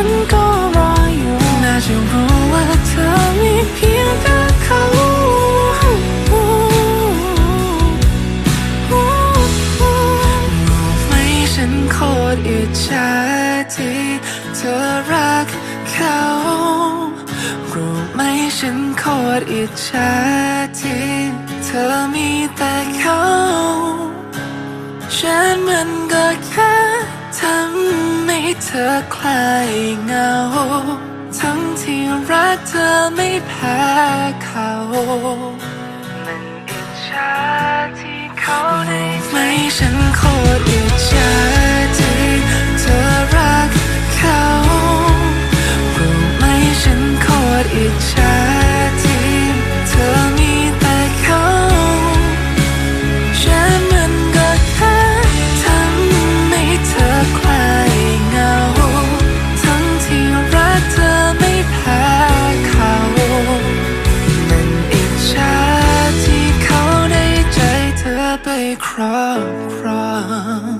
ฉันก็รออยู่ น่าจะรู้ว่าเธอมีเพียงแค่เขาฉันโคตรอิจฉาที่เธอรักเขารู้ไหมฉันโคตรอิจฉาที่เธอมีแต่เขาฉันมัน เธอคลายเงา ทั้งที่รักเธอไม่แพ้เขา มันอิจฉาที่เขาได้ไหมฉันโคตรอิจฉาที่เธอรักเขารู้ไหมฉันโคตรอิจฉาาที่เ